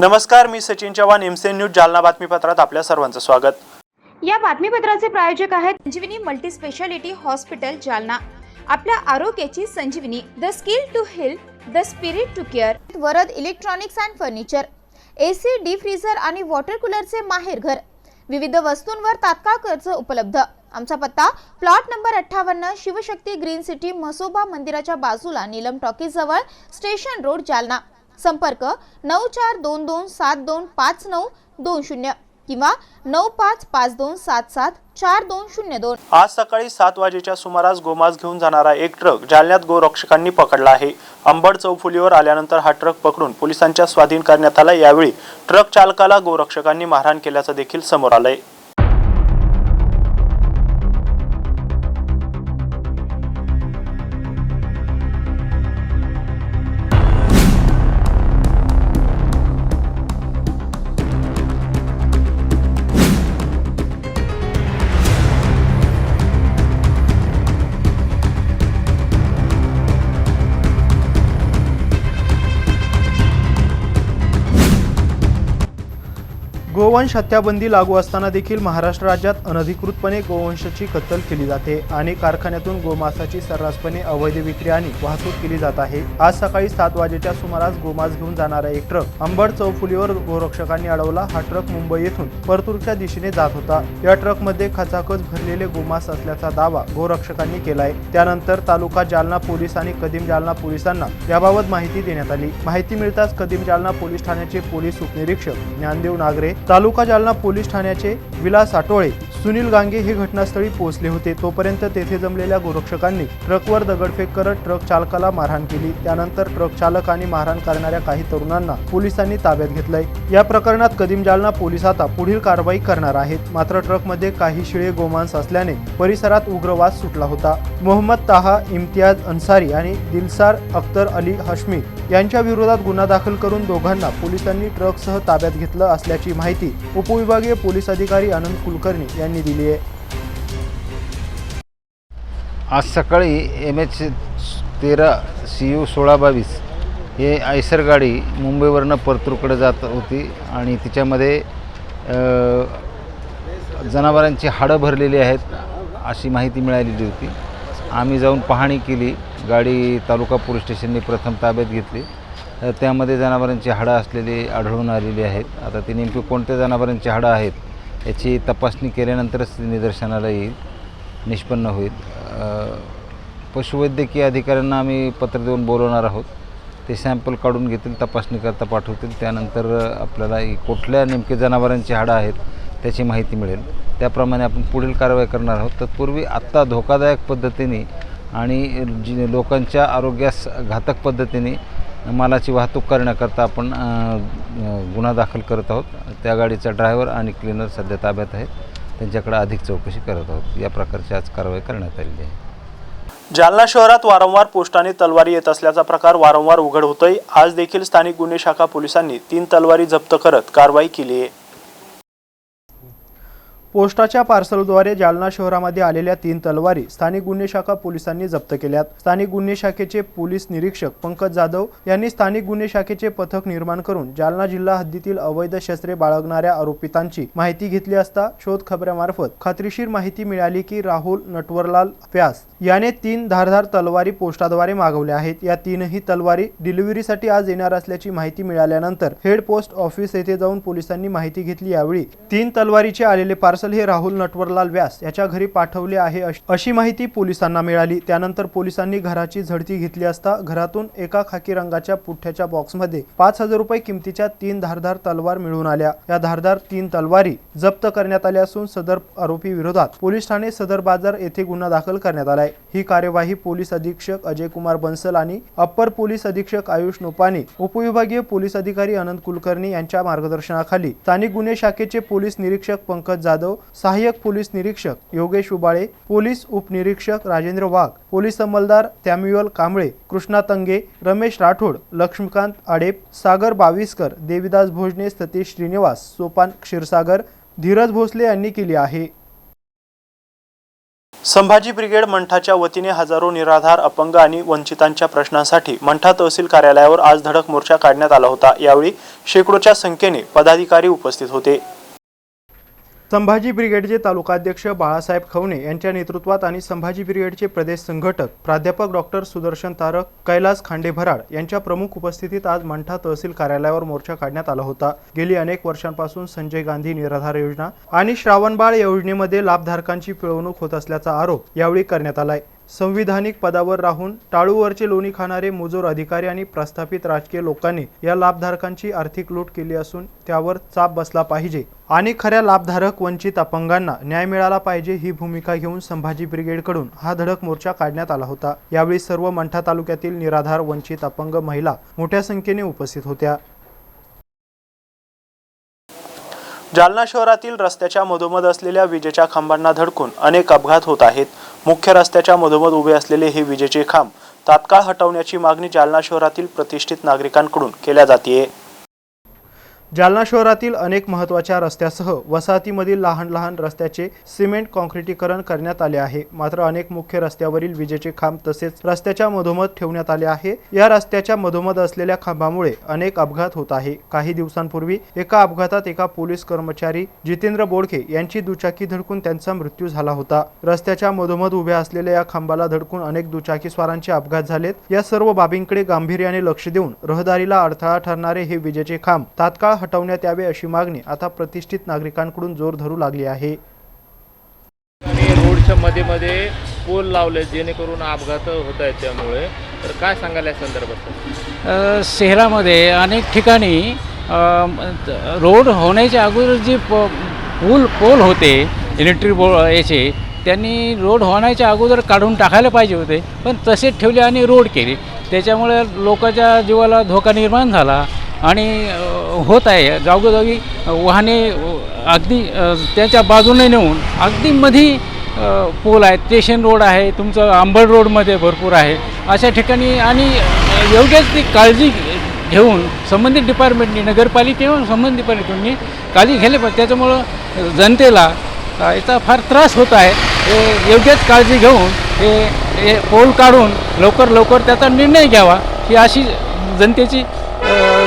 नमस्कार मी Sachin Chavan MCN news Jalna बातमीपत्रात आपल्या सर्वांचं स्वागत. या बातमीपत्राचे प्रायोजक आहेत Sanjivani multi speciality hospital Jalna. आपल्या आरोग्याची Sanjivani the skill to health the spirit to care. Varad electronics and furniture AC D freezer आणि वॉटर कूलरचे माहेर घर. विविध वस्तूंवर तात्काळ कर्ज उपलब्ध. आमचा पत्ता प्लॉट नंबर अठ्ठावन्न शिवशक्ती ग्रीन सिटी मसोबा मंदिराच्या बाजूला नीलम टॉकीजजवळ स्टेशन रोड जालना. संपर्क नऊ चार दोन दोन सात दोन पाच नऊ दोन शून्य किंवा नऊ पाच पाच दोन सात सात चार दोन शून्य दोन. आज सकाळी सात वाजेच्या सुमारास गोमास घेऊन जाणारा एक ट्रक जालन्यात गोरक्षकांनी पकडला आहे. अंबड चौफुलीवर आल्यानंतर हा ट्रक पकडून पोलिसांच्या स्वाधीन करण्यात आला. यावेळी ट्रक चालकाला गोरक्षकांनी मारहाण केल्याचं देखील समोर आलंय. गोवंश हत्याबंदी लागू असताना देखील महाराष्ट्र राज्यात अनधिकृतपणे गोवंशाची कत्तल केली जाते आणि कारखान्यातून गोमासाची सर्रासपणे अवैध विक्री आणि वाहतूक केली जात आहे. आज सकाळी सात वाजेच्या सुमारास गोमांस घेऊन जाणारा एक ट्रक अंबड चौफुलीवर गोरक्षकांनी अडवला. हा ट्रक मुंबई येथून परतूरच्या दिशेने जात होता. या ट्रकमध्ये खचाखच भरलेले गोमांस असल्याचा दावा गोरक्षकांनी केलाय. त्यानंतर तालुका जालना पोलीस आणि कदीम जालना पोलिसांना याबाबत माहिती देण्यात आली. माहिती मिळताच कदीम जालना पोलीस ठाण्याचे पोलीस उपनिरीक्षक ज्ञानदेव नागरे तालुका जालना पोलीस ठाण्याचे विलास आटोळे सुनील गांगे हे घटनास्थळी पोहोचले होते. तोपर्यंत तेथे जमलेल्या गोरक्षकांनी ट्रकवर दगडफेक करत ट्रक चालकाला मारहाण केली. त्यानंतर ट्रक चालक आणि मारहाण करणाऱ्या काही तरुणांना पोलिसांनी ताब्यात घेतलंय. या प्रकरणात कदीम जालना पोलीस आता पुढील कारवाई करणार आहेत. मात्र ट्रकमध्ये काही शिळे गोमांस असल्याने परिसरात उग्रवाद सुटला होता. मोहम्मद ताहा इम्तियाज अन्सारी आणि दिलसार अख्तर अली हश्मी यांच्या विरोधात गुन्हा दाखल करून दोघांना पोलिसांनी ट्रकसह ताब्यात घेतलं असल्याची माहिती उपविभागीय पोलीस अधिकारी आनंद कुलकर्णी यांनी दिली आहे. आज सकाळी एम एच तेरा सी यू सोळा बावीस हे आयसर गाडी मुंबईवरनं परतूरकडे जात होती आणि तिच्यामध्ये जनावरांची हाडं भरलेली आहेत अशी माहिती मिळालेली होती. आम्ही जाऊन पाहणी केली गाडी तालुका पोलीस स्टेशनने प्रथम ताब्यात घेतली. त्यामध्ये जनावरांची हाडं असलेली आढळून आलेली आहेत. आता ती नेमकी कोणत्या जनावरांची हाडं आहेत याची तपासणी केल्यानंतरच निदर्शनाला येईल. निष्पन्न होईल. पशुवैद्यकीय अधिकाऱ्यांना आम्ही पत्र देऊन बोलवणार आहोत. ते सॅम्पल काढून घेतील तपासणीकरता पाठवतील. त्यानंतर आपल्याला कुठल्या नेमके जनावरांची हाडं आहेत त्याची माहिती मिळेल. त्याप्रमाणे आपण पुढील कारवाई करणार आहोत. तत्पूर्वी आत्ता धोकादायक पद्धतीने आणि जी लोकांच्या आरोग्यास घातक पद्धतीने मालाची वाहतूक करण्याकरता आपण गुन्हा दाखल करत आहोत. त्या गाडीचा ड्रायव्हर आणि क्लिनर सध्या ताब्यात आहेत. त्यांच्याकडे अधिक चौकशी करत आहोत. या प्रकारची आज कारवाई करण्यात आलेली आहे. जालना शहरात वारंवार पोस्टाने तलवारी येत असल्याचा प्रकार वारंवार उघड होतोय. आज देखील स्थानिक गुन्हे शाखा पोलिसांनी तीन तलवारी जप्त करत कारवाई केली आहे. पोस्टाच्या पार्सलद्वारे जालना शहरामध्ये आलेल्या तीन तलवारी स्थानिक गुन्हे शाखा पोलिसांनी जप्त केल्यात. स्थानिक गुन्हे शाखेचे पोलीस निरीक्षक पंकज जाधव यांनी स्थानिक गुन्हे शाखेचे पथक निर्माण करून जालना जिल्हा हद्दीतील अवैध शस्त्रे बाळगणाऱ्या आरोपितांची माहिती घेतली असता शोध खबऱ्यामार्फत खात्रीशीर माहिती मिळाली की राहुल नटवरलाल व्यास याने तीन धारधार तलवारी पोस्टाद्वारे मागवल्या आहेत. या तीनही तलवारी डिलिव्हरीसाठी आज येणार असल्याची माहिती मिळाल्यानंतर हेड पोस्ट ऑफिस येथे जाऊन पोलिसांनी माहिती घेतली. यावेळी तीन तलवारीचे आलेले पार्सल हे राहुल नटवरलाल व्यास याच्या घरी पाठवले आहे अशी माहिती पोलिसांना मिळाली. त्यानंतर पोलिसांनी घराची झडती घेतली असता घरातून एका खाकी रंगाच्या पुठ्ठ्याच्या बॉक्समध्ये पाच हजार रुपये किमतीच्या तीन धारधार तलवार मिळून आल्या. या धारधार तीन तलवारी जप्त करण्यात आल्या असून सदर आरोपी विरोधात पोलीस ठाणे सदर बाजार येथे गुन्हा दाखल करण्यात आलाय. ही कार्यवाही पोलीस अधीक्षक अजय कुमार बन्सल आणि अप्पर पोलीस अधीक्षक आयुष नोपाने उपविभागीय पोलीस अधिकारी अनंत कुलकर्णी यांच्या मार्गदर्शनाखाली स्थानिक गुन्हे शाखेचे पोलीस निरीक्षक पंकज जाधव सहाय्यक पोलीस निरीक्षक योगेश उबाळे पोलीस उपनिरीक्षक राजेंद्र वाघ पोलीस अंमलदार तॅम्युअल कांबळे कृष्णा तंगे रमेश राठोड लक्ष्मीकांत आडेप सागर बाविस्कर देविदास भोजने सतीश श्रीनिवास सोपान क्षीरसागर धीरज भोसले यांनी केली आहे. संभाजी ब्रिगेड मंठाच्या वतीने हजारो निराधार अपंग आणि वंचितांच्या प्रश्नांसाठी मंठा तहसील कार्यालयावर आज धडक मोर्चा काढण्यात आला होता. यावेळी शेकडोच्या संख्येने पदाधिकारी उपस्थित होते. संभाजी ब्रिगेडचे तालुकाध्यक्ष बाळासाहेब खवणे यांच्या नेतृत्वात आणि संभाजी ब्रिगेडचे प्रदेश संघटक प्राध्यापक डॉक्टर सुदर्शन तारक कैलास खांडेभराड यांच्या प्रमुख उपस्थितीत आज मंठा तहसील कार्यालयावर मोर्चा काढण्यात आला होता. गेली अनेक वर्षांपासून संजय गांधी निराधार योजना आणि श्रावणबाळ योजनेमध्ये लाभधारकांची पिळवणूक होत असल्याचा आरोप यावेळी करण्यात आलाय. संविधानिक पदावर राहून टाळूवरचे लोणी खाणारे मुजोर अधिकारी आणि प्रस्थापित राजकीय लोकांनी या लाभधारकांची आर्थिक लूट केली असून त्यावर चाप बसला पाहिजे. आणि खऱ्या लाभधारक वंचित अपंगांना न्याय मिळाला पाहिजे ही भूमिका घेऊन संभाजी ब्रिगेडकडून हा धडक मोर्चा काढण्यात आला होता. यावेळी सर्व मंठा तालुक्यातील निराधार वंचित अपंग महिला मोठ्या संख्येने उपस्थित होत्या. जालना शहरातील रस्त्याच्या मधोमध असलेल्या विजेच्या खांबांना धडकून अनेक अपघात होत आहेत. मुख्य रस्त्याच्या मधोमध उभे असलेले हे विजेचे खांब तात्काळ हटवण्याची मागणी जालना शहरातील प्रतिष्ठित नागरिकांकडून केल्या जाते जालना शहरातील अनेक महत्त्वाच्या रस्त्यासह वसाहतीमधील लहान लहान रस्त्याचे सिमेंट कॉन्क्रिटीकरण करण्यात आले आहे. मात्र अनेक मुख्य रस्त्यावरील विजेचे खांब तसेच रस्त्याच्या मधोमध ठेवण्यात आले आहे. या रस्त्याच्या मधोमध असलेल्या खांबामुळे अनेक अपघात होत आहे. काही दिवसांपूर्वी एका अपघातात एका पोलीस कर्मचारी जितेंद्र बोडखे यांची दुचाकी धडकून त्यांचा मृत्यू झाला होता. रस्त्याच्या मधोमध उभ्या असलेल्या या खांबाला धडकून अनेक दुचाकीस्वारांचे अपघात झालेत. या सर्व बाबींकडे गांभीर्याने लक्ष देऊन रहदारीला अडथळा ठरणारे हे विजेचे खांब तात्काळ हटवण्यात यावे अशी मागणी आता प्रतिष्ठित नागरिकांकडून जोर धरू लागली आहे. आणि रोडच्या मध्ये मध्ये पोल लावले जेणेकरून अपघात होत आहेत त्यामुळे. तर काय सांगाल या संदर्भात? शहरामध्ये अनेक ठिकाणी रोड होण्याच्या अगोदर जे प पूल पोल होते इलेक्ट्रिक बो याचे त्यांनी रोड होण्याच्या अगोदर काढून टाकायला पाहिजे होते. पण तसेच ठेवले आणि रोड केले. त्याच्यामुळे लोकांच्या जीवाला धोका निर्माण झाला. आणि होत आहे. जागोजागी वाहने अगदी त्याच्या बाजूने नेऊन अगदी मधी पूल आहे. स्टेशन रोड आहे. तुमचं आंबड रोडमध्ये भरपूर आहे. अशा ठिकाणी आणि योग्यच ती काळजी घेऊन संबंधित डिपार्टमेंटनी नगरपालिकेवर संबंधित डिपार्टमेंटनी काळजी घ्यायला पाहिजे. त्याच्यामुळं जनतेला याचा फार त्रास होत आहे. हे योग्यच काळजी घेऊन हे पोल काढून लवकर लवकर त्याचा निर्णय घ्यावा ही अशी जनतेची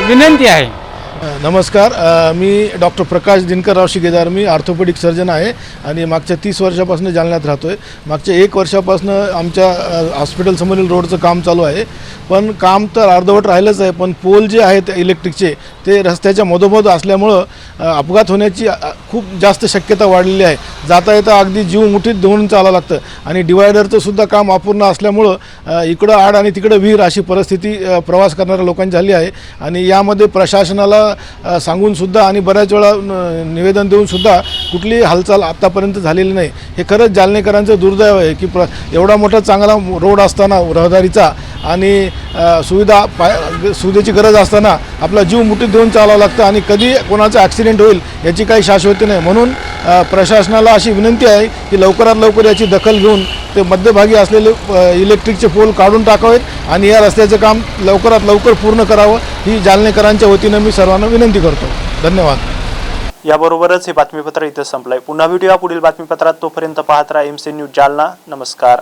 विनंती आहे. नमस्कार. मी डॉक्टर प्रकाश दिनकरराव शिगेदार. मी ऑर्थोपेडिक सर्जन आहे आणि मागच्या तीस वर्षापासून जालन्यात राहतो आहे मागच्या एक वर्षापासून आमच्या हॉस्पिटलसमोरील रोडचं काम चालू आहे. पण काम तर अर्धवट राहिलंच आहे पण पोल जे आहेत इलेक्ट्रिकचे ते रस्त्याच्या मधोमध असल्यामुळं अपघात होण्याची खूप जास्त शक्यता वाढलेली आहे. जाता येता अगदी जीव मुठीत धुवून चालावं लागतं आणि डिवायडरचं सुद्धा काम अपूर्ण असल्यामुळं इकडं आड आणि तिकडं विहीर अशी परिस्थिती प्रवास करणाऱ्या लोकांची झाली आहे. आणि यामध्ये प्रशासनाला सांगूनसुद्धा आणि बऱ्याच वेळा निवेदन देऊनसुद्धा कुठलीही हालचाल आत्तापर्यंत झालेली नाही. हे खरंच जालनेकरांचं दुर्दैव आहे की प्र एवढा मोठा चांगला रोड असताना रहदारीचा आणि सुविधा पाय सुविधेची गरज असताना आपला जीव मुठीत देऊन चालावं लागतं आणि कधी कोणाचा ॲक्सिडेंट होईल याची काही शाश्वती नाही. म्हणून प्रशासनाला अशी विनंती आहे की लवकरात लवकर याची दखल घेऊन ते मध्यभागी असलेले इलेक्ट्रिकचे पोल काढून टाकावेत आणि या रस्त्याचं काम लवकरात लवकर पूर्ण करावं ही जालनेकरांच्या वतीनं मी सर्वांना विनंती करतो. धन्यवाद. याबरोबरच हे बातमीपत्र इथं संपलंय. पुन्हा भेटूया पुढील बातमीपत्रात. तोपर्यंत पाहत राहा एम सी न्यूज जालना. नमस्कार.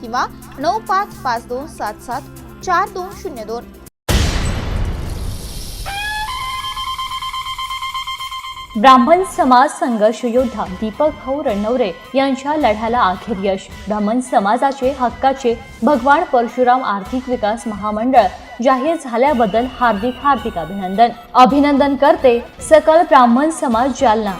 किंवा नऊ पाच पाच दोन सात सात चार दोन शून्य दोन. ब्राह्मण समाज संघर्ष योद्धा दीपक भाऊ रणनवरे यांच्या लढ्याला अखेर यश. ब्राह्मण समाजाचे हक्काचे भगवान परशुराम आर्थिक विकास महामंडळ जाहीर झाल्याबद्दल हार्दिक हार्दिक अभिनंदन. अभिनंदन करते सकल ब्राह्मण समाज जालना.